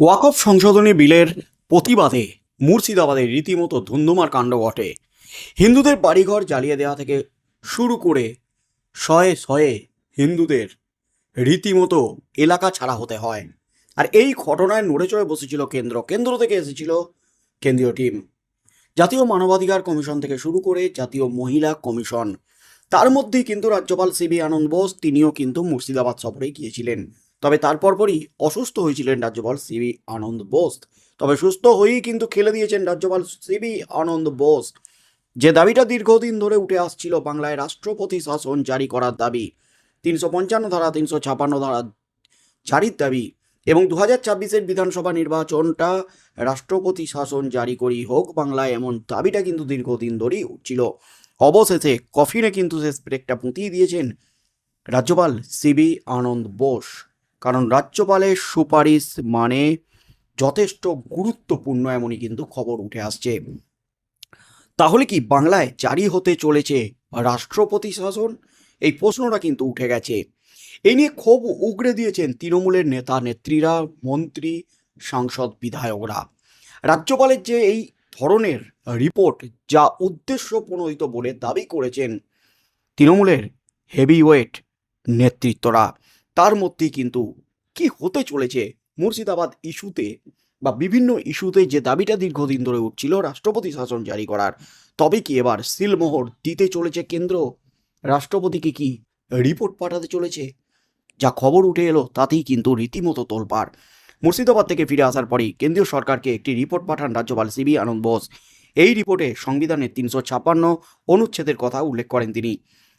ওয়াকফ সংশোধনী বিলের প্রতিবাদে মুর্শিদাবাদে রীতিমতো ধুন্ধুমার কাণ্ড ঘটে। হিন্দুদের বাড়িঘর জ্বালিয়ে দেওয়া থেকে শুরু করে শয়ে শয়ে হিন্দুদের রীতিমতো এলাকা ছাড়া হতে হয়। আর এই ঘটনায় নড়ে চড়ে বসেছিল কেন্দ্র। কেন্দ্র থেকে এসেছিল কেন্দ্রীয় টিম। জাতীয় মানবাধিকার কমিশন থেকে শুরু করে জাতীয় মহিলা কমিশন। তার মধ্যেই কিন্তু রাজ্যপাল সিবি আনন্দ বোস, তিনিও কিন্তু মুর্শিদাবাদ সফরে গিয়েছিলেন। তবে তারপর পরই অসুস্থ হয়েছিলেন রাজ্যপাল সিবি আনন্দ বোস। তবে সুস্থ হয়েই কিন্তু খেলে দিয়েছেন রাজ্যপাল সিবি আনন্দ বোস। যে দাবিটা দীর্ঘদিন ধরে উঠে আসছিল বাংলায় রাষ্ট্রপতি শাসন জারি করার দাবি, তিনশো পঞ্চান্ন ধারা, তিনশো ছাপান্ন ধারা জারির দাবি এবং দু হাজার ছাব্বিশের বিধানসভা নির্বাচনটা রাষ্ট্রপতি শাসন জারি করি হোক বাংলায় এমন দাবিটা কিন্তু দীর্ঘদিন ধরেই উঠছিল। অবশেষে কফিনে কিন্তু শেষ ব্রেকটা পুঁতিয়ে দিয়েছেন রাজ্যপাল সিবি আনন্দ বোস। কারণ রাজ্যপালের সুপারিশ মানে যথেষ্ট গুরুত্বপূর্ণ এমনই কিন্তু খবর উঠে আসছে। তাহলে কি বাংলায় জারি হতে চলেছে রাষ্ট্রপতি শাসন? এই প্রশ্নটা কিন্তু উঠে গেছে। এই নিয়ে ক্ষোভ উগড়ে দিয়েছেন তৃণমূলের নেতা, নেত্রীরা, মন্ত্রী, সাংসদ, বিধায়করা। রাজ্যপালের যে এই ধরনের রিপোর্ট যা উদ্দেশ্য প্রণোদিত বলে দাবি করেছেন তৃণমূলের হেভিওয়েট নেতৃত্বরা। তার মধ্যেই কিন্তু কি হতে চলেছে? মুর্শিদাবাদ ইস্যুতে বা বিভিন্ন ইস্যুতে যে দাবিটা দীর্ঘদিন ধরে উঠছিল, রাষ্ট্রপতি শাসন জারি করার, তবে কি এবার সিলমোহর দিতে চলেছে কেন্দ্র? রাষ্ট্রপতিকে কি রিপোর্ট পাঠাতে চলেছে? যা খবর উঠে এলো, তাতেই কিন্তু রীতিমতো তোলপাড়। মুর্শিদাবাদ থেকে ফিরে আসার পরেই কেন্দ্রীয় সরকারকে একটি রিপোর্ট পাঠান রাজ্যপাল সিবি আনন্দ বোস। এই রিপোর্টে সংবিধানের তিনশো ছাপ্পান্ন অনুচ্ছেদের কথা উল্লেখ করেন তিনি।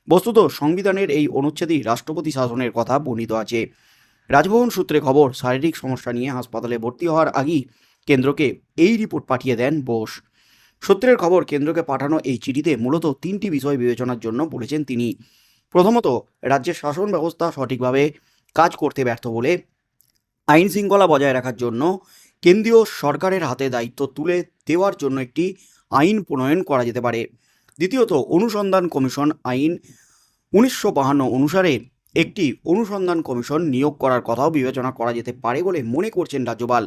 বস্তুত সংবিধানের এই অনুচ্ছেদই রাষ্ট্রপতি শাসনের কথা বর্ণিত আছে। রাজভবন সূত্রে খবর, শারীরিক সমস্যা নিয়ে হাসপাতালে ভর্তি হওয়ার আগেই কেন্দ্রকে এই রিপোর্ট পাঠিয়ে দেন বোস। সূত্রের খবর, কেন্দ্রকে পাঠানো এই চিঠিতে মূলত তিনটি বিষয় বিবেচনার জন্য বলেছেন তিনি। প্রথমত, রাজ্যের শাসন ব্যবস্থা সঠিকভাবে কাজ করতে ব্যর্থ বলে আইন শৃঙ্খলা বজায় রাখার জন্য কেন্দ্রীয় সরকারের হাতে দায়িত্ব তুলে দেওয়ার জন্য একটি আইন প্রণয়ন করা যেতে পারে। দ্বিতীয়ত, অনুসন্ধান কমিশন আইন উনিশশো বাহান্ন অনুসারে একটি অনুসন্ধান কমিশন নিয়োগ করার কথাও বিবেচনা করা যেতে পারে বলে মনে করছেন রাজ্যপাল।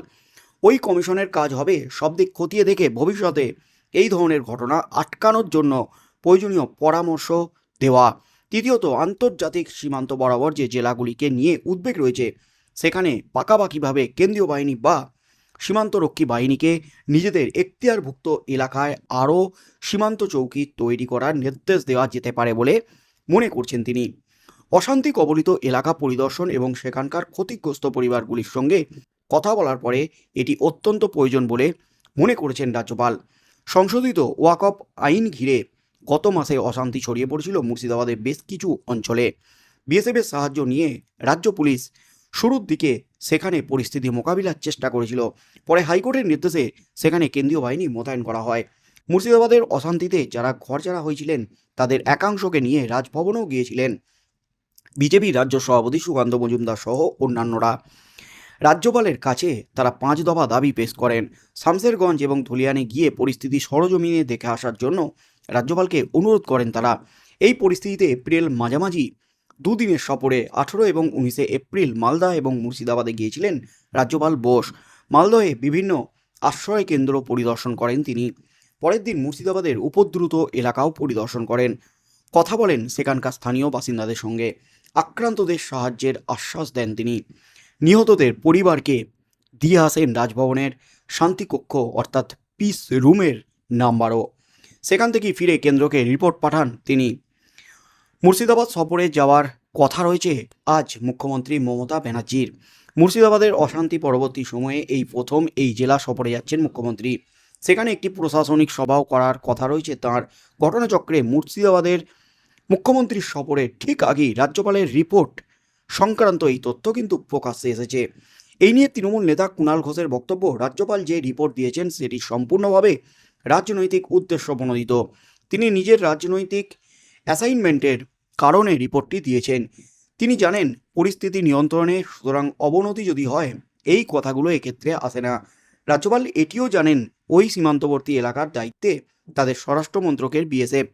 ওই কমিশনের কাজ হবে সব দিক খতিয়ে দেখে ভবিষ্যতে এই ধরনের ঘটনা আটকানোর জন্য প্রয়োজনীয় পরামর্শ দেওয়া। তৃতীয়ত, আন্তর্জাতিক সীমান্ত বরাবর যে জেলাগুলিকে নিয়ে উদ্বেগ রয়েছে, সেখানে পাকাপাকিভাবে কেন্দ্রীয় বাহিনী বা সীমান্তরক্ষী বাহিনীকে নিজেদের এখতিয়ারভুক্ত এলাকায় আরও সীমান্ত চৌকি তৈরি করার নির্দেশ দেওয়া যেতে পারে বলে মনে করছেন তিনি। অশান্তি কবলিত এলাকা পরিদর্শন এবং সেখানকার ক্ষতিগ্রস্ত পরিবারগুলির সঙ্গে কথা বলার পরে এটি অত্যন্ত প্রয়োজন বলে মনে করেছেন রাজ্যপাল। সংশোধিত ওয়াকফ আইন ঘিরে গত মাসে অশান্তি ছড়িয়ে পড়েছিল মুর্শিদাবাদের বেশ কিছু অঞ্চলে। বিএসএফের সাহায্য নিয়ে রাজ্য পুলিশ শুরুর দিকে সেখানে পরিস্থিতি মোকাবিলার চেষ্টা করেছিল। পরে হাইকোর্টের নির্দেশে সেখানে কেন্দ্রীয় বাহিনী মোতায়েন করা হয়। মুর্শিদাবাদের অশান্তিতে যারা ঘরছাড়া হয়েছিলেন, তাদের একাংশকে নিয়ে রাজভবনেও গিয়েছিলেন। বিজেপি রাজ্য সভাপতি সুকান্ত মজুমদার সহ অন্যান্যরা। রাজ্যপালের কাছে তারা পাঁচ দফা দাবি পেশ করেন। শামসেরগঞ্জ এবং ধুলিয়ানে গিয়ে পরিস্থিতি সরজমিনে দেখে আসার জন্য রাজ্যপালকে অনুরোধ করেন তারা। এই পরিস্থিতিতে এপ্রিল মাঝামাঝি দুদিনের সফরে আঠেরো এবং উনিশে এপ্রিল মালদা এবং মুর্শিদাবাদে গিয়েছিলেন রাজ্যপাল বোস। মালদহে বিভিন্ন আশ্রয় কেন্দ্র পরিদর্শন করেন তিনি। পরের দিন মুর্শিদাবাদের উপদ্রুত এলাকাও পরিদর্শন করেন। কথা বলেন সেখানকার স্থানীয় বাসিন্দাদের সঙ্গে। আক্রান্তদের সাহায্যের আশ্বাস দেন তিনি। নিহতদের পরিবারকে দিয়ে আসেন রাজভবনের শান্তিকক্ষ, অর্থাৎ পিস রুমের নাম্বারও। সেখান থেকেই ফিরে কেন্দ্রকে রিপোর্ট পাঠান তিনি। মুর্শিদাবাদ সফরে যাওয়ার কথা রয়েছে আজ মুখ্যমন্ত্রী মমতা ব্যানার্জির। মুর্শিদাবাদের অশান্তি পরবর্তী সময়ে এই প্রথম এই জেলা সফরে যাচ্ছেন মুখ্যমন্ত্রী। সেখানে একটি প্রশাসনিক সভাও করার কথা রয়েছে তার। ঘটনাচক্রে মুর্শিদাবাদের মুখ্যমন্ত্রীর সফরে ঠিক আগেই রাজ্যপালের রিপোর্ট সংক্রান্ত এই তথ্য কিন্তু প্রকাশ্যে এসেছে। এই নিয়ে তৃণমূল নেতা কুণাল ঘোষের বক্তব্য রাজ্যপাল যে রিপোর্ট দিয়েছেন সেটি সম্পূর্ণভাবে রাজনৈতিক উদ্দেশ্য প্রণোদিত। তিনি নিজের রাজনৈতিক অ্যাসাইনমেন্টের কারণে রিপোর্টটি দিয়েছেন। তিনি জানেন, পরিস্থিতি নিয়ন্ত্রণে, সুতরাং অবনতি যদি হয়, এই কথাগুলো এক্ষেত্রে আসে না। রাজ্যপাল এটিও জানেন, ওই সীমান্তবর্তী এলাকার দায়িত্বে তাদের স্বরাষ্ট্রমন্ত্রকের বিএসএফ।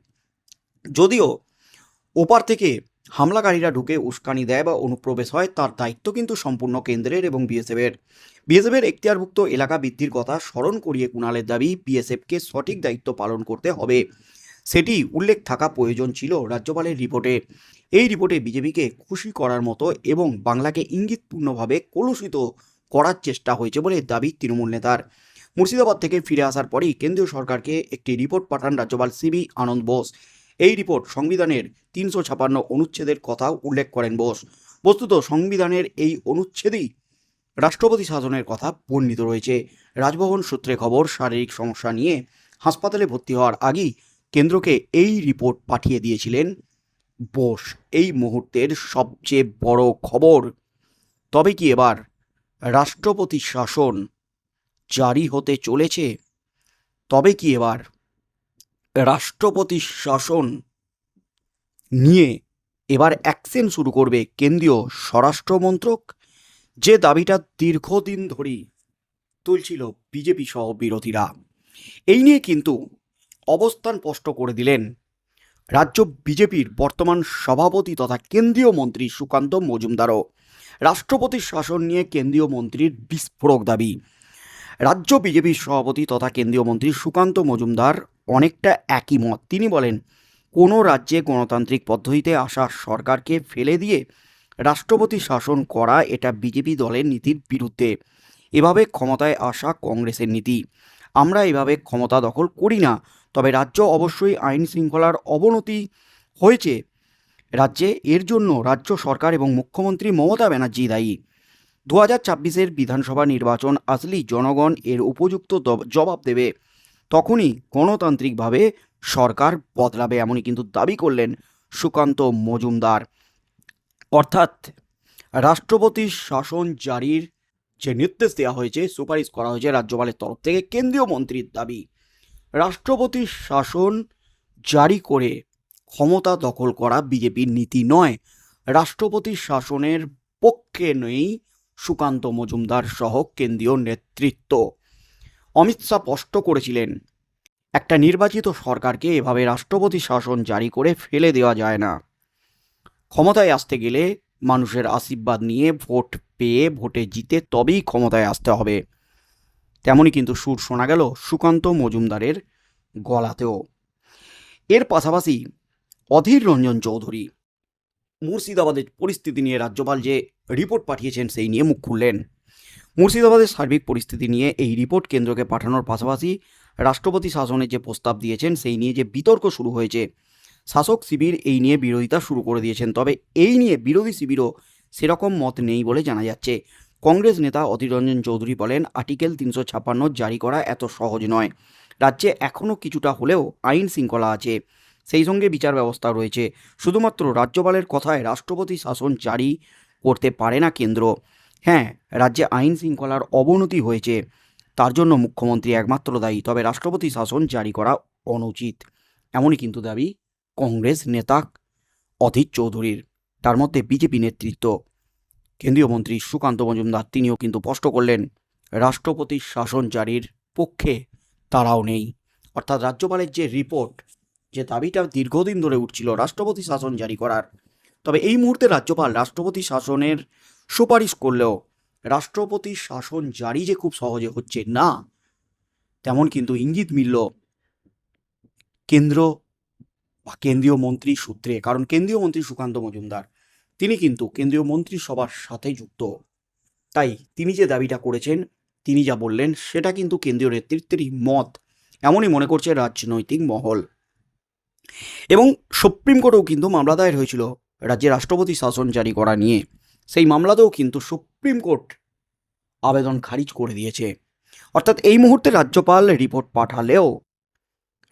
যদিও ওপার থেকে হামলাকারীরা ঢুকে উস্কানি দেয় বা অনুপ্রবেশ হয়, তার দায়িত্ব কিন্তু সম্পূর্ণ কেন্দ্রের এবং বিএসএফের। বিএসএফের এখতিয়ারভুক্ত এলাকা বৃদ্ধির কথা স্মরণ করিয়ে কুণালের দাবি, বিএসএফকে সঠিক দায়িত্ব পালন করতে হবে। সেটি উল্লেখ থাকা প্রয়োজন ছিল রাজ্যপালের রিপোর্টে। এই রিপোর্টে বিজেপিকে খুশি করার মতো এবং বাংলাকে ইঙ্গিতপূর্ণভাবে কলুষিত করার চেষ্টা হয়েছে বলে দাবি তৃণমূল নেতার। মুর্শিদাবাদ থেকে ফিরে আসার পরই কেন্দ্রীয় সরকারকে একটি রিপোর্ট পাঠান রাজ্যপাল সিবি আনন্দ বোস। এই রিপোর্ট সংবিধানের তিনশো ছাপান্ন অনুচ্ছেদের কথা উল্লেখ করেন বোস। বস্তুত সংবিধানের এই অনুচ্ছেদেই রাষ্ট্রপতি শাসনের কথা বর্ণিত রয়েছে। রাজভবন সূত্রে খবর, শারীরিক সমস্যা নিয়ে হাসপাতালে ভর্তি হওয়ার আগেই কেন্দ্রকে এই রিপোর্ট পাঠিয়ে দিয়েছিলেন বোস। এই মুহূর্তের সবচেয়ে বড় খবর। তবে কি এবার রাষ্ট্রপতি শাসন জারি হতে চলেছে? তবে কি এবার রাষ্ট্রপতি শাসন নিয়ে এবার অ্যাকশন শুরু করবে কেন্দ্রীয় স্বরাষ্ট্রমন্ত্রক? যে দাবিটা দীর্ঘদিন ধরেই তুলছিল বিজেপি সহ বিরোধীরা। এই নিয়ে কিন্তু অবস্থান স্পষ্ট করে দিলেন। রাজ্য বিজেপির বর্তমান সভাপতি তথা কেন্দ্রীয় মন্ত্রী সুকান্ত মজুমদারও রাষ্ট্রপতির শাসন নিয়ে কেন্দ্রীয় মন্ত্রীর বিস্ফোরক দাবি। রাজ্য বিজেপির সভাপতি তথা কেন্দ্রীয় মন্ত্রী সুকান্ত মজুমদার অনেকটা একই মত। তিনি বলেন, কোনো রাজ্যে গণতান্ত্রিক পদ্ধতিতে আসা সরকারকে ফেলে দিয়ে রাষ্ট্রপতি শাসন করা এটা বিজেপি দলের নীতির বিরুদ্ধে। এভাবে ক্ষমতায় আসা কংগ্রেসের নীতি। আমরা এভাবে ক্ষমতা দখল করি না। তবে রাজ্য অবশ্যই আইন শৃঙ্খলার অবনতি হয়েছে। রাজ্যে এর জন্য রাজ্য সরকার এবং মুখ্যমন্ত্রী মমতা ব্যানার্জি দায়ী। দু হাজার ছাব্বিশের বিধানসভা নির্বাচন আসলেই জনগণ এর উপযুক্ত জবাব দেবে। তখনই গণতান্ত্রিকভাবে সরকার বদলাবে এমনই কিন্তু দাবি করলেন সুকান্ত মজুমদার। অর্থাৎ রাষ্ট্রপতির শাসন জারির যে নির্দেশ দেওয়া হয়েছে, সুপারিশ করা হয়েছে রাজ্যপালের তরফ থেকে কেন্দ্রীয় মন্ত্রীর দাবি। রাষ্ট্রপতির শাসন জারি করে ক্ষমতা দখল করা বিজেপির নীতি নয়। রাষ্ট্রপতির শাসনের পক্ষে নেই সুকান্ত মজুমদার সহ কেন্দ্রীয় নেতৃত্ব। অমিত শাহ স্পষ্ট করেছিলেন, একটা নির্বাচিত সরকারকে এভাবে রাষ্ট্রপতি শাসন জারি করে ফেলে দেওয়া যায় না। ক্ষমতায় আসতে গেলে মানুষের আশীর্বাদ নিয়ে ভোট পেয়ে ভোটে জিতে তবেই ক্ষমতায় আসতে হবে। তেমনই কিন্তু সুর শোনা গেল সুকান্ত মজুমদারের গলাতেও। এর পাশাপাশি অধীর রঞ্জন চৌধুরী, মুর্শিদাবাদের পরিস্থিতি নিয়ে রাজ্যপাল যে রিপোর্ট পাঠিয়েছেন সেই নিয়ে মুখ খুললেন। মুর্শিদাবাদের সার্বিক পরিস্থিতি নিয়ে এই রিপোর্ট কেন্দ্রকে পাঠানোর পাশাপাশি রাষ্ট্রপতি শাসনের যে প্রস্তাব দিয়েছেন সেই নিয়ে যে বিতর্ক শুরু হয়েছে, শাসক শিবির এই নিয়ে বিরোধিতা শুরু করে দিয়েছেন। তবে এই নিয়ে বিরোধী শিবিরও সেরকম মত নেই বলে জানা যাচ্ছে। কংগ্রেস নেতা অধীর রঞ্জন চৌধুরী বলেন, আর্টিকেল তিনশো ছাপ্পান্ন জারি করা এত সহজ নয়। রাজ্যে এখনও কিছুটা হলেও আইন শৃঙ্খলা আছে। সেই সঙ্গে বিচার ব্যবস্থা রয়েছে। শুধুমাত্র রাজ্যপালের কথায় রাষ্ট্রপতি শাসন জারি করতে পারে না কেন্দ্র। হ্যাঁ রাজ্যে আইন শৃঙ্খলার অবনতি হয়েছে। তার জন্য মুখ্যমন্ত্রী একমাত্র দায়ী। তবে রাষ্ট্রপতি শাসন জারি করা অনুচিত। এমনই কিন্তু দাবি কংগ্রেস নেতা অধীর চৌধুরীর। তার মধ্যে বিজেপি নেতৃত্ব। কেন্দ্রীয় মন্ত্রী সুকান্ত মজুমদার, তিনিও কিন্তু স্পষ্ট করলেন, রাষ্ট্রপতির শাসন জারির পক্ষে তারাও নেই। অর্থাৎ রাজ্যপালের যে রিপোর্ট, যে দাবিটা দীর্ঘদিন ধরে উঠছিল রাষ্ট্রপতি শাসন জারি করার, তবে এই মুহূর্তে রাজ্যপাল রাষ্ট্রপতি শাসনের সুপারিশ করলেও রাষ্ট্রপতি শাসন জারি যে খুব সহজে হচ্ছে না, তেমন কিন্তু ইঙ্গিত মিলল কেন্দ্র বা কেন্দ্রীয় মন্ত্রী সূত্রে। কারণ কেন্দ্রীয় মন্ত্রী সুকান্ত মজুমদার তিনি কিন্তু কেন্দ্রীয় মন্ত্রিসভার সাথে যুক্ত। তাই তিনি যে দাবিটা করেছেন, তিনি যা বললেন, সেটা কিন্তু কেন্দ্রীয় নেতৃত্বেরই মত। এমনই মনে করছে রাজনৈতিক মহল। এবং সুপ্রিম কোর্টেও কিন্তু মামলা দায়ের হয়েছিল রাজ্যে রাষ্ট্রপতি শাসন জারি করা নিয়ে। সেই মামলাতেও কিন্তু সুপ্রিম কোর্ট আবেদন খারিজ করে দিয়েছে। অর্থাৎ এই মুহূর্তে রাজ্যপাল রিপোর্ট পাঠালেও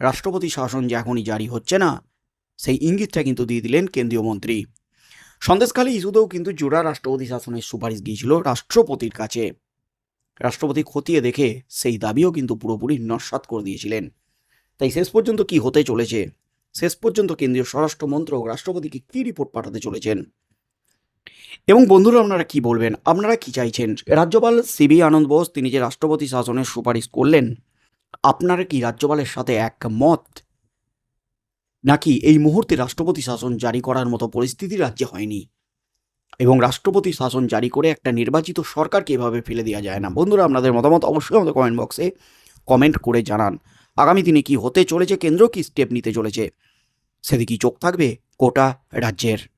রাষ্ট্রপতি শাসন যে এখনই জারি হচ্ছে না, সেই ইঙ্গিতটা কিন্তু দিয়ে দিলেন কেন্দ্রীয় মন্ত্রী। সন্দেশখালী ইস্যুতেও কিন্তু জোড়া রাষ্ট্রপতি শাসনের সুপারিশ গিয়েছিল রাষ্ট্রপতির কাছে। রাষ্ট্রপতি খতিয়ে দেখে সেই দাবিও কিন্তু পুরোপুরি নস্বাত করে দিয়েছিলেন। তাই শেষ পর্যন্ত কি হতে চলেছে? শেষ পর্যন্ত কেন্দ্রীয় স্বরাষ্ট্র মন্ত্রক রাষ্ট্রপতিকে কি রিপোর্ট পাঠাতে চলেছেন? এবং বন্ধুরা, আপনারা কি বলবেন? আপনারা কি চাইছেন? রাজ্যপাল সিবি আনন্দ বোস, তিনি যে রাষ্ট্রপতি শাসনের সুপারিশ করলেন, আপনারা কি রাজ্যপালের সাথে একমত? নাকি এই মুহূর্তে রাষ্ট্রপতি শাসন জারি করার মতো পরিস্থিতি রাজ্যে হয়নি? এবং রাষ্ট্রপতি শাসন জারি করে একটা নির্বাচিত সরকারকে এভাবে ফেলে দেওয়া যায় না। বন্ধুরা, আপনাদের মতামত অবশ্যই আমাদের কমেন্ট বক্সে কমেন্ট করে জানান। আগামী দিনে কি হতে চলেছে? কেন্দ্র কি স্টেপ নিতে চলেছে? সেদিকেই চোখ থাকবে কোটা রাজ্যের।